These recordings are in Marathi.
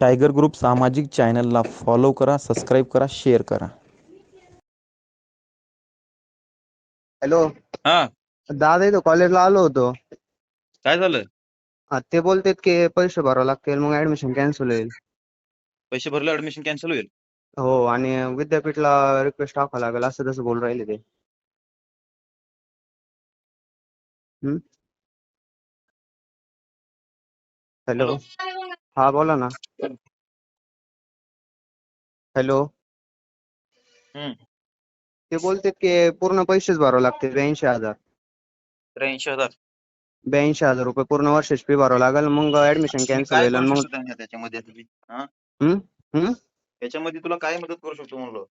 टायगर ग्रुप सामाजिक चॅनलला फॉलो करा सबस्क्राईब करा शेअर करा. हॅलो. हा. दादा इथं कॉलेजला आलो होतो. काय झालं? हा, ते बोलतेत की पैसे भरावे लागतील मग ऍडमिशन कॅन्सल होईल. पैसे भरले ऍडमिशन कॅन्सल होईल? हो आणि विद्यापीठला रिक्वेस्ट टाकावं लागेल असं तसं बोलून राहिले ते. हम्म? हॅलो. हा बोला ना हॅलो हम्म. ते बोलतेत की पूर्ण पैसेच भरावे लागतील ब्याऐंशी हजार त्र्याऐंशी हजार ब्याऐंशी हजार रुपये पूर्ण वर्षाची फी भरावं लागेल मग ऍडमिशन कॅन्सल होईल आणि मग त्याच्यामध्ये? हा? हम्म? हम्म? त्याच्यामध्ये तुला काय मदत करू शकतो म्हणलो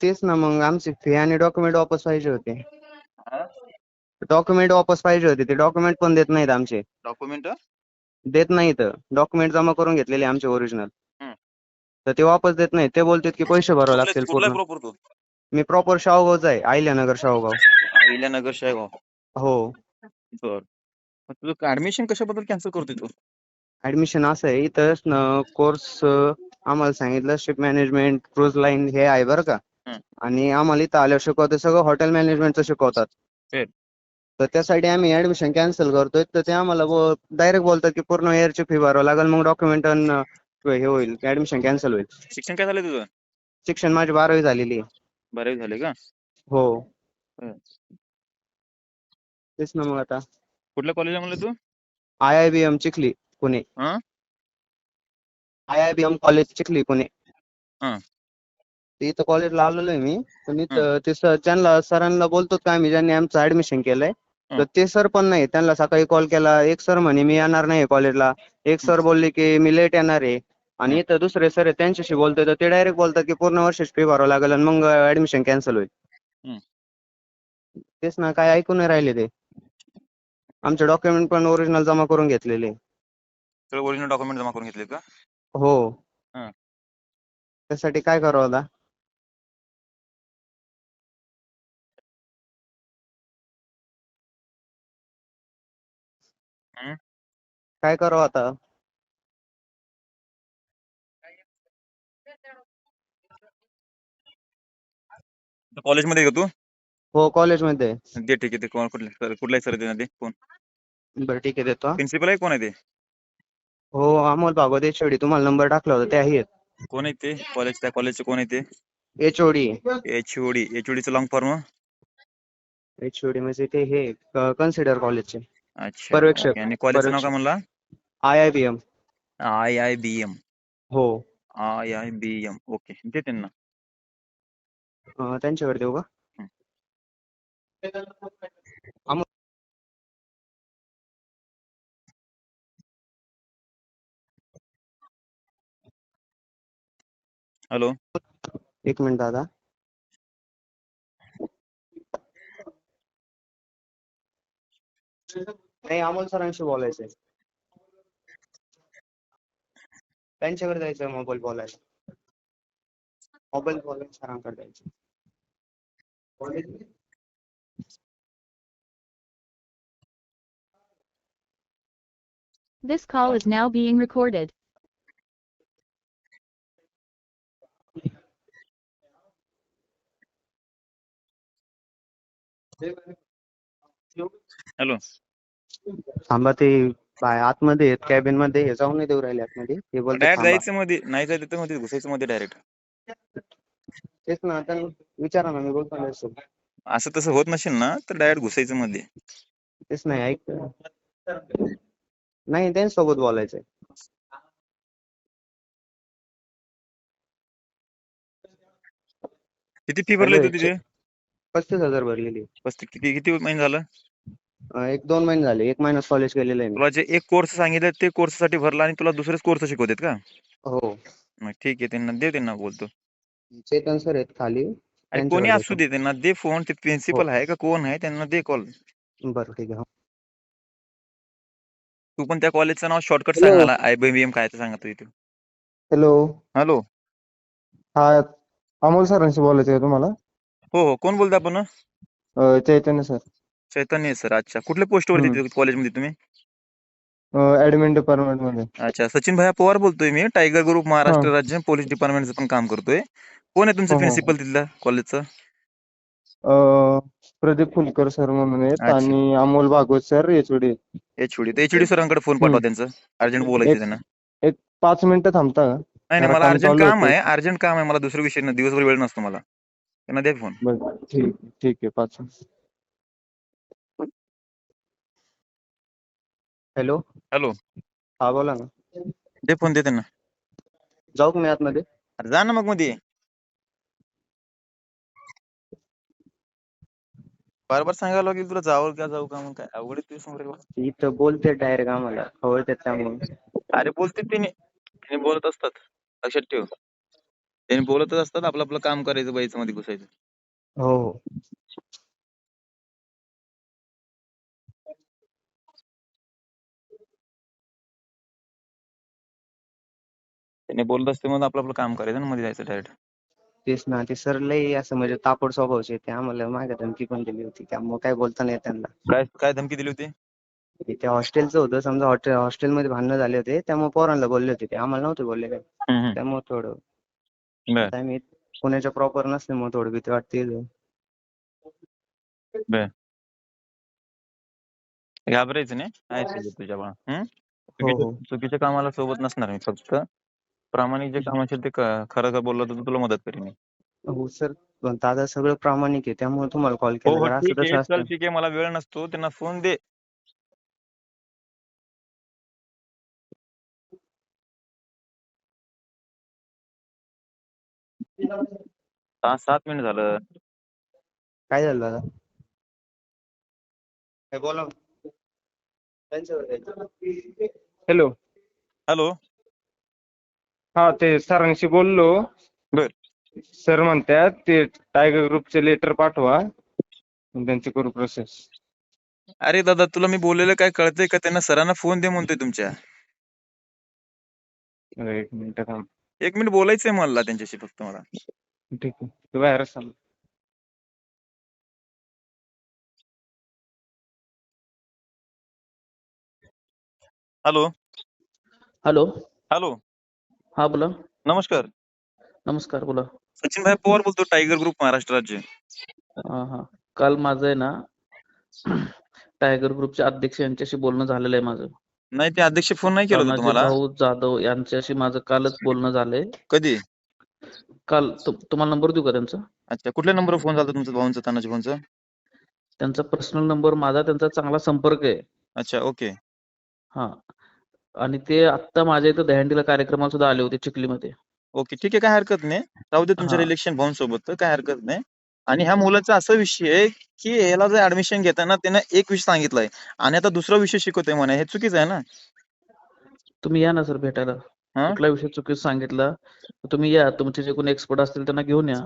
तेच ना मग आमची फी आणि डॉक्युमेंट वापस पाहिजे होते हा? डॉक्युमेंट वापस पाहिजे होते ते डॉक्युमेंट पण देत नाहीत आमचे डॉक्युमेंट देत नाहीत. डॉक्युमेंट जमा करून घेतलेले आमचे ओरिजिनल हम्म. तर ते वापस देत नाहीत. ते बोलतात की पैसे भरावे लागतील कुठला पूर्ण. प्रॉपर तू? मी प्रॉपर शावगावचा आहे. अहिल्यानगर शावगाव अहिल्यानगर शेगाव हो. बर. मग तुझं ऍडमिशन कशाबद्दल कॅन्सल करतोय तू? ऍडमिशन असं आहे. इथं कोर्स आम्हाला सांगितलं शिप मॅनेजमेंट क्रूज लाईन हे आहे बरं का. हम्म. आणि आम्हाला इथं आल्यावर शिकवते सगळं हॉटेल मॅनेजमेंटचं शिकवतात. तर त्यासाठी आम्ही ऍडमिशन कॅन्सल करतोय. तर ते आम्हाला डायरेक्ट बोलतात की पूर्ण इयरची फी भरावं लागेल मग डॉक्युमेंट हे होईल ऍडमिशन कॅन्सल होईल. शिक्षण काय झालं तुझं? शिक्षण माझी बारावी झालेली आहे. बारावी झाले का? हो. तेच ना मग आता. कुठल्या कॉलेजला म्हणलं तू? I I B M Chikhli Pune. हा? I I B M college Chikhli Pune. इथं कॉलेजला आलेलो आहे मी. पण इथं ते सर त्यांना सरांना बोलतो का आम्ही ज्यांनी आमचं ऍडमिशन केलंय. तर. ते सर पण नाही. त्यांना सकाळी कॉल केला. एक सर म्हणे मी येणार नाही कॉलेजला एक सर बोलले की मी लेट येणार आहे. आणि. इथं दुसरे सर आहे त्यांच्याशी बोलतोय. तर ते डायरेक्ट बोलतात की पूर्ण वर्षाची फी भरावं लागेल आणि मग ऍडमिशन कॅन्सल होईल. तेच ना काय ऐकून नाही राहिले ते. आमचे डॉक्युमेंट पण ओरिजिनल जमा करून घेतलेले. ओरिजिनल डॉक्युमेंट जमा करून घेतले का? हो. हं. त्यासाठी काय करावं आता? काय करावं आता? कॉलेजमध्ये का तू? हो कॉलेजमध्ये दे ठीक आहे ते कोण कुठले सर कुठलाही सर देणार ते कोण? बरं ठीक आहे देतो हा. प्रिन्सिपल आहे कोण आहे ते? हो अमोल भागवत एच तुम्हाला नंबर टाकला होता ते आहेत. कोण आहे ते? कॉलेज त्या कॉलेजचे कोण आहे ते? H O D H O H O डीचं long form H O म्हणजे ते हे कन्सिडर कॉलेजचे अच्छा पर्यवेक्षक, आणि कॉलेजचं नाव काय म्हणला? I I B M I I B M हो I I B M okay दे त्यांना अं, त्यांच्याकडे देऊ का हं. अमोल हॅलो एक मिनिट दादा. नाही अमोल सरांशी बोलायचंय त्यांच्याकडे जायचंय मोबाईल बोलायला मोबाईल बोलायला सरांकडे जायचं This call is now being recorded. Hello थांबा ते बाय आतमध्ये आहेत कॅबिनमध्ये हे जाऊन नाही देऊ राहिले आतमध्ये. ते बोलते डायरेक्ट थांबा. जायचं मध्ये नाही जायचं तर मध्ये घुसायचं मध्ये डायरेक्ट. तेच ना आता विचारा ना मी बोलतो ना त्याच्यासोबत. असं तसं होत नसेल ना तर डायरेक्ट घुसायचं मध्ये. तेच नाही ऐक नाही त्यांच्यासोबत बोलायचंय किती फी भरली Hello, तू तिथे पस्तीस हजार भरलेली. पस्तीस किती किती महिने झालं? एक दोन महिने झाले. एक महिना कॉलेज केलेलं आहे मी. तुला जे एक कोर्स सांगितलं ते कोर्ससाठी भरला आणि तुला दुसरेच कोर्स शिकवतात का? हो. मग ठीक आहे त्यांना दे त्यांना बोलतो. चेतन सर आहेत खाली. त्यांच्याकडे कोणी असू. दे त्यांना दे फोन ते प्रिन्सिपल आहे का कोण आहे त्यांना दे कॉल बरं ठीक आहे हो. तू पण त्या कॉलेजचं नाव शॉर्टकट Hello. सांग मला. आय बी एम काय ते सांगा तू इथे. हॅलो हॅलो हा अमोल सरांशी बोलायचं आहे तुम्हाला? हो हो. कोण बोलता आपण? अं, चैतन्य सर चैतन्य सर अच्छा कुठल्या पोस्टवरती हम्म. कॉलेजमध्ये तुम्ही? ऍडमिन डिपार्टमेंटमध्ये. अच्छा सचिन भाई पवार बोलतोय मी. टायगर ग्रुप महाराष्ट्र राज्य पोलीस डिपार्टमेंटचं पण काम करतोय. कोण आहे तुमचं हो, हो. प्रिन्सिपल तिथल्या कॉलेजचं प्रदीप फुलकर सर म्हणून आहेत. आणि Amol Bhagwat sir HOD HOD तर एचओडी सरांकडे फोन पाठवा. त्यांचं. अर्जंट बोलायचं एक- त्यांना. पाच मिनिटं थांबता का? नाही मला अर्जंट काम. आहे. अर्जंट काम आहे. मला दुसरं विषय दिवसभर वेळ नसतो मला. त्यांना द्या फोन ठीक ठीक आहे. पाच हॅलो. हॅलो. हा बोला ना. दे फोन दे त्यांना जाऊ का मी आतमध्ये? अरे जा ना मग मध्ये बार बार सांगायला लागेल तुला जावं का जाऊ का मग काय अवघड आहे तुझ्या समोर एवढं. इथं बोलते डायरेक्ट आम्हाला. खवळतात त्यामुळे अरे बोलते तिने. तिने बोलत असतात. लक्षात ठेव. त्यांनी बोलतच असतात आपलं आपलं काम करायचं बाईचं मध्ये घुसायचं. हो हो. त्यांनी बोलत असते मग आपलं आपलं काम करायचं आणि मध्ये जायचं डायरेक्ट तेच ना ते सर लई असं म्हणजे तापड स्वभावचे ते. आम्हाला मागे धमकी पण दिली होती. त्यामुळे काय बोलता नाही येत त्यांना. काय काय धमकी दिली होती? ते त्या हॉस्टेलचं होतं. समजा हॉस्टेल हॉस्टेलमध्ये भांडणं झाले होते. त्यामुळे पोरांना बोलले होते ते. आम्हाला नव्हते बोलले काय? त्यामुळे थोडं. बर. आता आम्ही पुण्याच्या प्रॉपर नसल्यामुळे थोडी भीती वाटते. घाबरायचं नाही. तुझ्या बाळा हम्म? हो चुकीच्या हो चुकीच्या कामाला सोबत नसणार मी फक्त. प्रामाणिक जे काम असेल ते क- खरं खरं बोललं तर तुला मदत करेन मी. हो सर पण दादा सगळं प्रामाणिक आहे त्यामुळे तुम्हाला कॉल हो केला. हो जर असं ठीक तसं आहे असतं. चल ठीक आहे. मला वेळ नसतो. त्यांना फोन दे. सहा सात मिनिट झालं. काय झालं दादा? काय बोला. हॅलो हॅलो हा ते सरांशी बोललो. बर. सर म्हणतात ते टायगर ग्रुपचे लेटर पाठवा. मग त्यांची करू प्रोसेस अरे दादा तुला मी बोललेलं काय कळतंय का? त्यांना सरांना फोन दे म्हणतोय तुमच्या. एक मिनिट थांब. एक मिनिट बोलायचंय मला त्यांच्याशी फक्त मला. ठीक आहे. तू बाहेरच थांब. हॅलो. हॅलो. हॅलो. हा बोला. नमस्कार. नमस्कार बोला. सचिन भाई पवार बोलतो टायगर ग्रुप महाराष्ट्र राज्य. हा हा. काल माझं आहे ना टायगर ग्रुपचे अध्यक्ष यांच्याशी बोलणं झालेलं आहे माझं. नाही ते अध्यक्ष फोन नाही केला होता तानाजी तुम्हाला? भाऊ जाधव यांच्याशी माझं कालच बोलणं झालंय. कधी? काल तु- तुम्हाला नंबर देऊ का त्यांचा? अच्छा कुठल्या नंबरवर फोन झाला तुमचा भाऊंचा तानाजी फोनचा त्यांचा पर्सनल नंबर माझा त्यांचा चांगला संपर्क आहे. अच्छा ओके. हा. आणि ते आत्ता माझ्या इथं दहंडीला कार्यक्रमाला सुद्धा आले होते चिखलीमध्ये. ओके ठीक आहे काय हरकत नाही. राहू दे तुमच्या हा. रिलेशन भाऊन सोबत तर काय हरकत नाही. आणि ह्या मुलाचा असा विषय आहे की याला जर ऍडमिशन घेताना त्यानं एक विषय सांगितलाय आणि आता दुसरा विषय शिकवतोय म्हणे हे चुकीचं आहे ना? तुम्ही या ना सर भेटायला? कुठला विषय चुकीचं सांगितला तर तुम्ही या तुमचे जे कोणी एक्सपर्ट असतील त्यांना घेऊन या.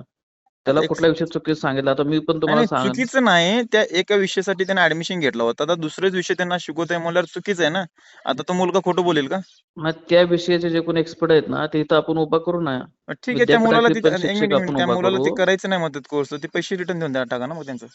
त्याला एक- कुठला विषय चुकीचं सांगितला? आता मी पण नाही, तुम्हाला नाही, सांग चुकीचं नाही. त्या एका विषयासाठी त्याने ऍडमिशन घेतलं होतं. आता दुसरेच विषय त्यांना शिकवतोय म्हणल्यावर चुकीचं आहे ना? आता तो मुलगा खोटं बोलेल का? मग त्या विषयाचे जे कोणी एक्सपर्ट आहेत ना ते इथं आपण उभा करू ना. ठीक आहे त्या मुलाला त्या मुलाला ते करू. करायचं नाही मदत कोर्स ते पैसे रिटर्न देऊन द्या टाका ना मग त्यांचं.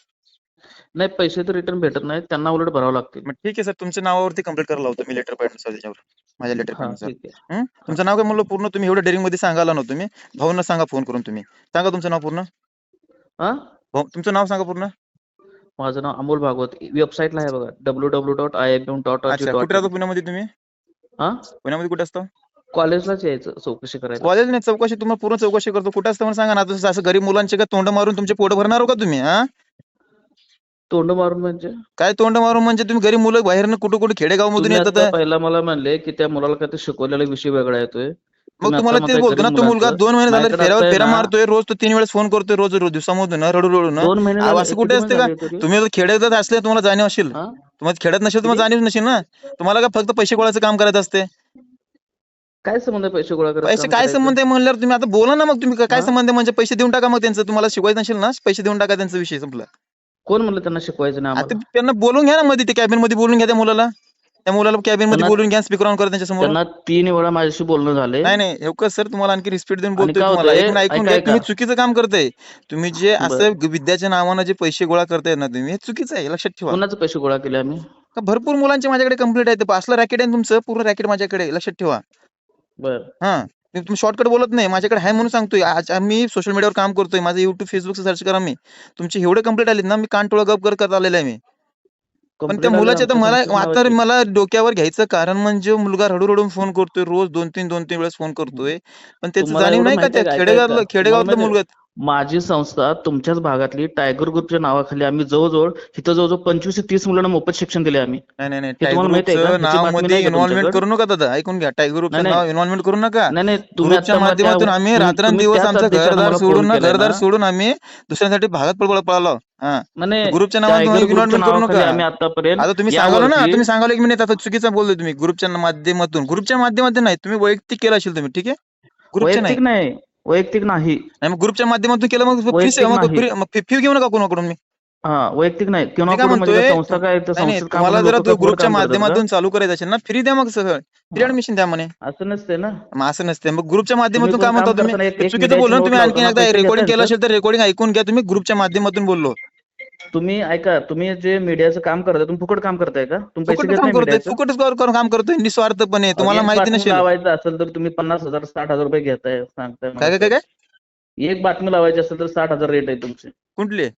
नाही पैसे तर रिटर्न भेटत नाहीत. त्यांना उलट भरावं लागतील. मग ठीक आहे सर तुमच्या नावावरती कंप्लीट करायला लावतो मी लेटर पॅडनुसार त्याच्यावर माझ्या लेटर आहे. तुमचं नाव काय म्हणलं पूर्ण तुम्ही एवढं डेअरिंगमध्ये सांगायला नव्हतं. तुम्ही भाऊंना सांगा फोन करून तुम्ही. सांगा तुमचं नाव पूर्ण. हा? तुमचं नाव सांगा पूर्ण. माझं नाव अमोल भागवत. वेबसाईटला आहे बघा. W W dot I M M dot कुठे राहतो पुण्यामध्ये तुम्ही? हा? पुण्यामध्ये कुठे असतो? कॉलेजलाच यायचं चौकशी करायला. कॉलेज नाही चौकशी तुम्हाला पूर्ण चौकशी करतो. कुठे असतं सांगा ना. आता असं गरीब मुलांचे का तोंड मारून तुमचे पोट भरणार हो का तुम्ही हा? तोंड मारून म्हणजे? काय तोंड मारून म्हणजे? तुम्ही गरीब मुलं बाहेरनं कुठं कुठे खेडेगाव मधून येतात पहिला मला म्हणले की त्या मुलाला काय ते शिकवलेला विषय वेगळा येतोय. मग तुम्ही तुम्हाला तेच बोलतो ना तो मुलगा. दोन महिने झाले फेऱ्यावर ना- मारतोय रोज तो तीन वेळेस फोन करतोय रोज रोज दिवसामधून रडू रडू ना असं कुठे असते का? तुम्ही खेड्यात असले तुम्हाला जाणीव असेल? तुम्हाला खेड्यात नसेल तुम्हाला? जाणीव नसेल ना तुम्हाला काय फक्त पैसे गोळाचं काम करायचं असते काय संबंध पैसे गोळा करायचं पैसे काय? संबंध आहे म्हणल्यावर तुम्ही आता बोला ना मग तुम्ही काय-? संबंध आहे म्हणजे पैसे देऊन टाका मग त्यांचं तुम्हाला शिकवायचं नसेल ना पैसे देऊन टाका त्यांचा विषय संपला कोण म्हणलं त्यांना शिकवायचं आम्हाला त्यांना बोलून घ्या ना मध्ये ते कॅबिनमध्ये बोलून घ्या त्या मुलाला त्या मुलाला कॅबिनमध्ये त्यांना- बोलून घ्या स्पीकर ऑन करा त्यांच्यासमोर. त्यांना तीन वेळा माझ्याशी बोलणं झाले नाही नाही हे सर तुम्हाला आणखी रिस्पेक्ट देऊन आणि बोलतोय काय तुम्हाला. होतंय, ऐकून ऐकून ऐका, घ्या तुम्ही ऐका. चुकीचं काम करताय. तुम्ही जे. असं विद्याच्या नावानं जे पैसे गोळा करताय ना तुम्ही हे चुकीचं आहे लक्षात ठेवा. कोणाचे पैसे गोळा केले आम्ही? का भरपूर मुलांचे माझ्याकडे कंप्लीट आहे असलं रॅकेट आहे तुमचं पूर्ण रॅकेट माझ्याकडे लक्षात ठेवा. बर. हा. मी तुम्ही शॉर्टकट बोलत नाही माझ्याकडे आहे म्हणून सांगतोय. आज मी सोशल मीडियावर काम करतोय माझं युट्यूब फेसबुक सर्च करा मी. तुमचे एवढे कंप्लीट आलेत ना मी कान टोळा गप कर करत आलेलं आहे मी. पण त्या मुलाच्या तर मला आता. मला डोक्यावर घ्यायचं कारण म्हणजे मुलगा रडू रडून फोन करतोय रोज दोन तीन दोन तीन वेळेस फोन करतोय पण त्याचं जाणीव नाही का त्या खेडेगावातलं. खेडेगावातलं मुलगा माझी संस्था तुमच्याच भागातली टायगर ग्रुपच्या नावाखाली आम्ही जवळजवळ इथं जवळजवळ पंचवीस ते तीस मुलांना मोफत शिक्षण दिले आम्ही. नाही नाही इन्व्हॉल्वमेंट? करू नका दादा. ऐकून घ्या. टायगर नाही. इन्व्हॉल्वमेंट करू नका. नाही माध्यमातून आम्ही रात्रंदिवस आमचं घरदार सोडून घरदार. सोडून आम्ही दुसऱ्यांसाठी भागात पळपळ पळालो ग्रुपच्या आम्ही आतापर्यंत आता तुम्ही सांगाल ना तुम्ही सांगाल एक मिनिट आता चुकीचं बोलतोय तुम्ही. ग्रुपच्या माध्यमातून. ग्रुपच्या माध्यमातून नाही. तुम्ही वैयक्तिक केलं असेल तुम्ही. ठीक आहे? ग्रुपच्या नाही. वैयक्तिक नाही. मग ग्रुपच्या माध्यमातून केलं मग फी वैयक्तिक मग नाही. free- मग फी घेऊ नका कोणाकडून मी. हा वैयक्तिक नाही. किंवा मी काय म्हणजे म्हणतोय, संस्था काय तर नाही, नाही, संस्थेत काम तुम्हाला करणारे जरा लोकं तो काय खोटं ग्रुपच्या काम करतात का? माध्यमातून चालू करायचं असेल ना फ्री द्या मग सगळं. फ्री हा. ऍडमिशन द्या म्हणे. असं नसते ना. मग असं नसते मग ग्रुपच्या माध्यमातून काय म्हणता तुम्ही? करताना एक- एक चुकीचं बोललो ना तुम्ही आणखी लावताना एकदा पैसे रेकॉर्डिंग केलं का? असेल तर रेकॉर्डिंग ऐकून घ्या. तुम्ही ग्रुपच्या माध्यमातून बोललो. तुम्ही ऐका तुम्ही जे मीडियाचं काम करताय तुम्ही फुकट काम करताय का? तुम्ही पैसे फुकट घेत काम नाही करतोय मीडियाचं? फुकटच करून- करून काम करतोय निस्वार्थपणे तुम्हाला एक माहिती बातमी नसेल. लावायचं असेल तर तुम्ही पन्नास हजार साठ हजार रुपये घेताय सांगताय काय मला. काय काय काय एक बातमी लावायची असेल तर साठ हजार रेट आहे तुमचे. कुठले?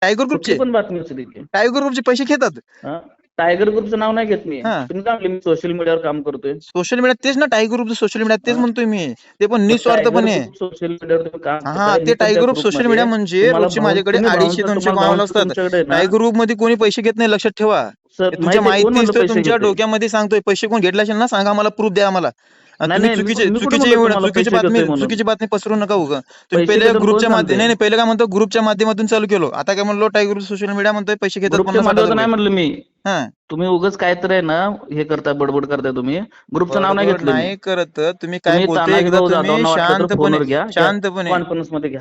टायगर कुठली ग्रुपचे पण बातमी असू दे ती. टायगर ग्रुपचे पैसे घेतात? हा? टायगर ग्रुपचं नाव नाही घेत मी हा. तुम्ही काय म्हणले मी सोशल मीडियावर काम करतोय सोशल मीडिया तेच ना टायगर ग्रुपचं सोशल मीडिया तेच हा. म्हणतोय मी ते पण निस्वार्थपणे सोशल मीडियावर तुम्ही काम हा करताय. ते टायगर ग्रुप सोशल मीडिया म्हणजे तुम्हाला रोजचे माझ्याकडे तुम्ही अडीचशे दोनशे तुम्हाला असतात तुमच्याकडे आहे ना? टायगर ग्रुपमध्ये कोणी पैसे घेत नाही लक्षात ठेवा सर, तुमच्या माहिती आहे, कोण माहिती म्हणलं नसतं पैसे तुमच्या घेतोय? डोक्यामध्ये सांगतोय पैसे कोण घेतले असेल ना सांगा मला प्रूफ द्या आम्हाला नाही, तुम्ही नाही, मी चुकीचे कुठं- मी कुठं चुकीची म्हणलं एवढं- तुम्हाला चुकीची पैसे बातमी घेतोय म्हणून? चुकीची बातमी पसरू नका उगा. तुम्ही पैसे पहिले ग्रुपच्या कोण माध्यम सांगतंय? नाही नाही पहिले काय म्हणतो? ग्रुपच्या माध्यमातून चालू केलो. आता काय म्हणलो? टायगर ग्रुप सोशल मीडिया म्हणतोय पैसे घेतात ग्रुपच्या पन्नास माध्यमातून नाही. म्हणलं मी. हा. तुम्ही उगाच काय तर आहे ना हे करताय बडबड करताय तुम्ही. ग्रुपचं नाव नाही बरोबर घेतलं मी. नाही करत. तुम्ही काय तुम्ही बोलतोय तानाजी एकदा भाऊ तुम्ही जाधवांना वाटलं तर शांतपणे फोनवर घ्या. शांतपणे. कॉन्फरन्समध्ये घ्या.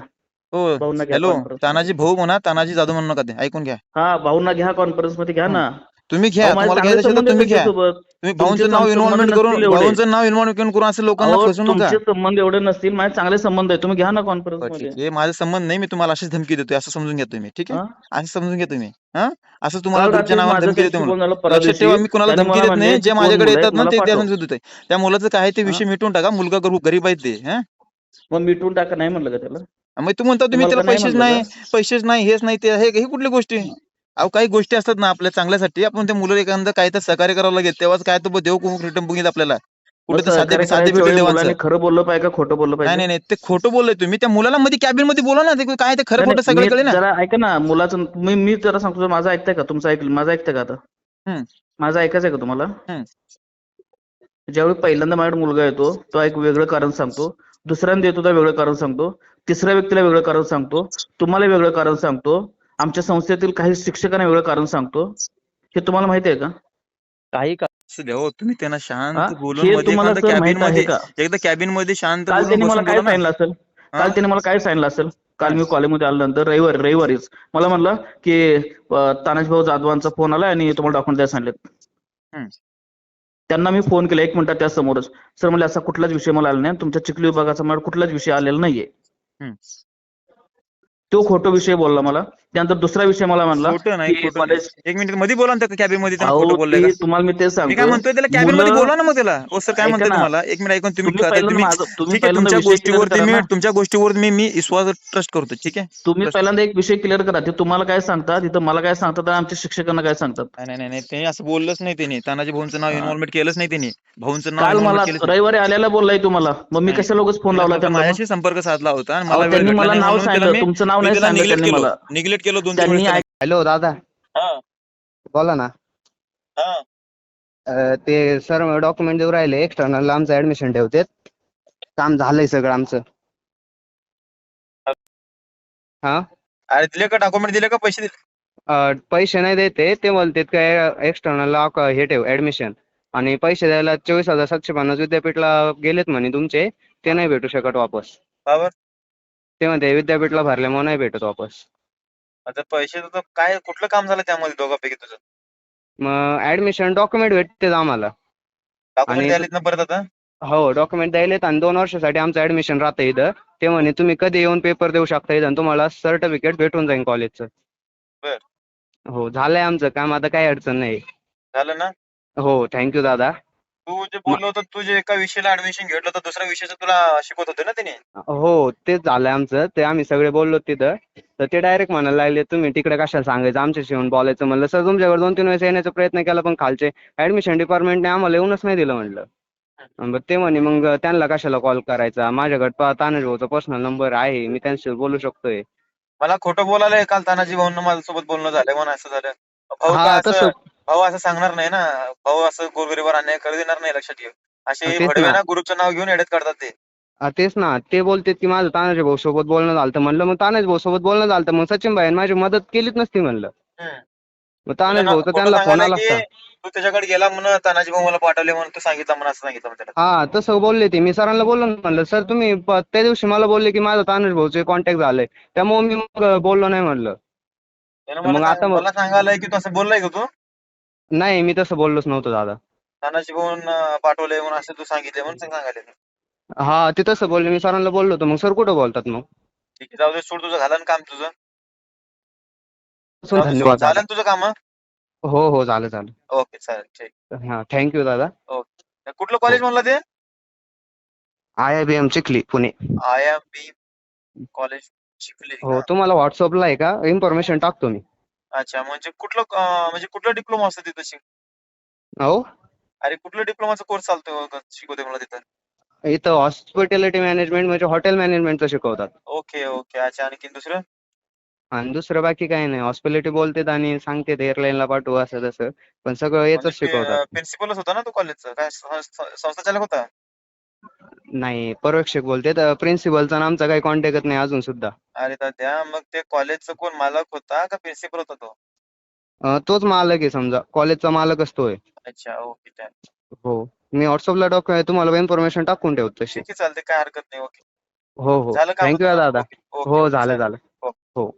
हो. भाऊंना घ्या हॅलो conference तानाजी भाऊ म्हणा तानाजी जाधव म्हणू नका ते. ऐकून घ्या. हा भाऊंना घ्या कॉन्फरन्समध्ये घ्या ना. तुम्ही घ्या तुम्हाला घ्यायचं असेल तर तुम्ही घ्या. तुम्ही भाऊंचं नाव इन्व्हॉल्वमेंट करून. भाऊंचं नाव इन्व्हॉल्वमेंट करून असं लोकांना फसवू नका. तुमचे संबंध एवढे नसतील माझे चांगले संबंध आहे तुम्ही घ्या ना कॉन्फरन्स आहे माझा संबंध नाही मी तुम्हाला अशीच धमकी देतोय असं समजून घ्या तुम्ही ठीक आहे? हा? असं समजून घ्या तुम्ही हा? असं तुम्हाला ग्रुपच्या रात्री नावाने धमकी देतो म्हणून. लक्षात ठेवा. मी कुणाला धमकी देत नाही म्हणले, जे माझ्याकडे येतात ना ते पाठव. त्यासाठी देतोय. त्या मुलाचं काय ते विषय मिटून टाका मुलगा गरीब गरीब आहे ते हा? मग मिटवून टाका नाही म्हणलं का त्याला? मग तू म्हणता तुम्ही त्याला पैसेच नाही पैसेच नाही हेच नाही ते हे हे कुठली गोष्टी अहो काही गोष्टी असतात ना आपल्या चांगल्यासाठी. आपण त्या मुलं एखादं काय तर सहकार्य करावं लागेल तेव्हाच काय तर देव रिटर्न बघित आपल्याला. कुठे भेटेल देवांचं. मुलांनी खरं बोललं पाहिजे का खोटं बोललं पाहिजे नाही नाही ते खोटं बोललोय तुम्ही. त्या मुलाला मध्ये कॅबिनमध्ये बोला ना ते काय ते खरं खोटं सगळं कळे ना. ऐका ना मुलाचं मी मी जरा सांगतो माझं ऐकताय का? तुमचं ऐकलं माझं ऐकताय का आता. माझं ऐकायचं आहे का तुम्हाला. ज्यावेळी पहिल्यांदा माझ्याकडे मुलगा येतो तो एक वेगळं कारण सांगतो. दुसऱ्यांदा येतो तर वेगळं कारण सांगतो. तिसऱ्या व्यक्तीला वेगळं कारण सांगतो. तुम्हाला वेगळं कारण सांगतो. आमच्या संस्थेतील काही शिक्षकांना वेगळं कारण सांगतो. हे तुम्हाला माहिती आहे का? काही का द्या हो तुम्ही त्यांना शांत? बोलून एकदा कॅबिनमध्ये शांत काल बोलून त्यांनी मला काय सांगितलं असेल? काल त्यांनी मला काय सांगितलं असेल? काल मी कॉलेजमध्ये आल्यानंतर रविवारी रविवारीच. मला म्हणलं की तानाजी भाऊ जाधवांचा फोन आला आणि तुम्हाला डॉक्युमेंट द्यायला सांगितलेत. त्यांना मी फोन केला एक मिनिटात त्या समोरच. सर म्हणजे असा कुठलाच विषय मला आला नाही तुमच्या चिखली विभागाचा मला कुठलाच विषय आलेला नाहीये. तो खोटो विषय बोलला मला. त्यानंतर दुसरा विषय मला म्हणला खोटं नाही की खोटं नाही. कॉलेज एक मिनिटमध्ये बोला ना त्या कॅबिनमध्ये त्यांना अहो खोटं बोललंय ते का तुम्हाला मी तेच मी काय सांगतो म्हणतोय त्याला कॅबिनमध्ये मुलं- बोला ना मग त्याला. सर काय ऐका म्हणतोय ना. तुम्हाला? एक मिनिट ऐकून तुम्ही तुम्ही आता पहिल्यांदा तुम्ही माझं तुम्ही ठीक आहे पहिल्यांदा तुमच्या विषय क्लिअर गोष्टीवरती करा मी ना. तुमच्या गोष्टीवर मी मी विश्वास ट्रस्ट करतो ठीक आहे? तुम्ही पहिल्यांदा एक विषय क्लिअर करा. ते तुम्हाला काय सांगतात तिथं मला काय सांगतात आणि आमच्या शिक्षकांना काय सांगतात? नाही नाही, नाही नाही. त्यांनी असं बोललंच नाही त्यांनी. तानाजी भाऊंचं नाव हा. इन्व्हॉल्वमेंट केलंच नाही त्यांनी. भाऊंचं नाव काल मला इन्व्हॉल्वमेंट केलंच नाही. रविवारी आल्याला बोललाय तुम्हाला. मग मी नाही. कशा लोकच फोन लावला त्यांना मग? माझ्याशी संपर्क साधला होता आणि अहो, मला वेळ त्यांनी भेटला मला नाही नाव म्हणून त्याला सांगितलं. मी तुमचं नाव नाही सांगितलं निग्लेक्ट त्यांनी केलं. मला. निग्लेक्ट केलं दोन तीन त्यांनी वेळेस. हॅलो दादा. हा, बोला ना. हा. अं, ते सर डॉक्युमेंट देऊ राहिले एक्सटर्नल आमचं ऍडमिशन ठेवते काम झालंय सगळं आमचं. हा? अरे दिले का डॉक्युमेंट? दिले का पैसे? दिले अं, पैसे नाही देते ते. बोलतात काय एक्सटर्नल हे ठेव ऍडमिशन आणि पैसे द्यायला चोवीस हजार सातशे पन्नास विद्यापीठला गेलेत म्हणे तुमचे. ते नाही भेटू शकत वापस? ते म्हणते विद्यापीठला भरल्यामुळे नाही भेटत वापस. आता पैसे काय कुठलं काम झालं त्यामध्ये दोघांपैकी तुझं? मग ऍडमिशन डॉक्युमेंट भेटते आम्हाला. डॉक्युमेंट आणि- ना परत आता? हो डॉक्युमेंट द्यायलेत आणि दोन वर्षासाठी आमचं ऍडमिशन राहतं इथं. ते म्हणे तुम्ही कधी येऊन पेपर देऊ शकता इथं? आणि तुम्हाला सर्टिफिकेट भेटून जाईल कॉलेजचं बर. हो झालंय आमचं काम आता काही अडचण नाही. झालं ना? हो थँक्यू दादा. तू जे बोललो होतं तू जे एका विषयाला ऍडमिशन घेतलं होतं दुसऱ्या विषयाचं तुला शिकवत होते ना त्याने हो तेच झालंय आमचं. ते आम्ही सगळे बोललो तिथं. तर ते डायरेक्ट म्हणायला लागले तुम्ही तिकडे कशाला सांगायचं? आमच्याशी येऊन बोलायचं म्हणलं. सर तुमच्याकडे दोन तीन वेळेस येण्याचा प्रयत्न केला पण खालचे ऍडमिशन डिपार्टमेंटने आम्हाला येऊनच नाही दिलं म्हणलं. मग ते म्हणे मग त्यांना कशाला कॉल करायचा? माझ्याकडे तानाजी भाऊचा पर्सनल नंबर आहे. मी त्यांच्याशी बोलू शकतोय. मला खोटं बोलायला काल तानाजी भाऊंना माझ्यासोबत बोलणं झालं म्हणून असं झालं. भाऊ हा तसं भाऊ असं सांगणार नाही ना. भाऊ असं गोरगरीबावर अन्याय करू देणार नाही लक्षात ठेव. असे तेच भडवे ना. ना गुरुचं नाव घेऊन एडत काढतात ते. हा, तेच ना. ते बोलतेत की माझं तानाजी भाऊ सोबत बोलणं झालं म्हणलं. मग तानाजी भाऊ सोबत बोलणं झालं मग सचिन भाई माझी मदत केलीच नसती म्हणलं. हम्म. मग तानाजी भाऊ तर खोटं त्यांना फोन सांगायला आला की असता तू त्याच्याकडे गेला म्हणून तानाजी भाऊ मला पाठवले म्हणून तू सांगितलं म्हणून असं सांगितलं म्हणून त्याला. हा तसं बोलले ते. मी सरांना बोललो ना म्हणलं सर तुम्ही प- त्या दिवशी मला बोलले की माझं तानाजी भाऊचे कॉन्टॅक्ट झालंय. त्यामुळे मी मग बोललो नाही म्हणलं. त्यानं मग मला आता सांग- मग- मला सांगायलाय की तू असं बोललाय का तू? नाही मी तसं बोललोच नव्हतो दादा. तानाजी भाऊन पाठवलंय म्हणून असं तू सांगितलंय म्हणून सांगायला हा ते तसं बोलले मी सरांना बोललो होतो. मग सर कुठं बोलतात मग? ठीक आहे जाऊ दे सोड तुझं झालं ना काम तुझं. असून जाऊ दे, सोड. धन्यवाद. झालं दादा ना तुझं काम हो? हो झालं झालं. ओके चालेल ठीक. हा थँक्यू दादा. कुठलं कॉलेज म्हणलं ते? I I B M Chikhli Pune. I M B college शिकले हो तुम्हाला व्हॉट्सअपला आहे का? इन्फॉर्मेशन टाकतो मी. अच्छा म्हणजे कुठलं अं, म्हणजे कुठलं डिप्लोमा असतं तिथं शिक? हो अरे कुठलं डिप्लोमाचा कोर्स चालतो शिकवते मला तिथं? इथं हॉस्पिटॅलिटी मॅनेजमेंट म्हणजे हॉटेल मॅनेजमेंटचं शिकवतात. Okay okay. अच्छा आणखी दुसरं? आणि दुसरं बाकी काही नाही. हॉस्पिटॅलिटी बोलतेत आणि सांगतेत एअरलाईनला पाठवू असं तसं. पण सगळं याच शिकवतात. प्रिन्सिपलच होता ना तो कॉलेजचा काय संस्था संस्था चालक होता? नाही पर्यवेक्षक बोलतेत प्रिन्सिपलचा आमचा काही कॉन्टॅक्टच नाही अजून सुद्धा. अरे त्या मग ते कॉलेजचा कोण मालक होता का प्रिन्सिपल होता तो? अं, तोच मालक आहे समजा. कॉलेजचा मालकच तो आहे. अच्छा ओके त्या. हो. मी व्हॉट्सअपला डॉक तुम्हाला इन्फॉर्मेशन टाकून ठेवतो. तशी ठीक आहे चालते काय हरकत नाही ओके हो हो. झालं थँक्यू दादा. ओके, हो ओके, झालं चालेल. झालं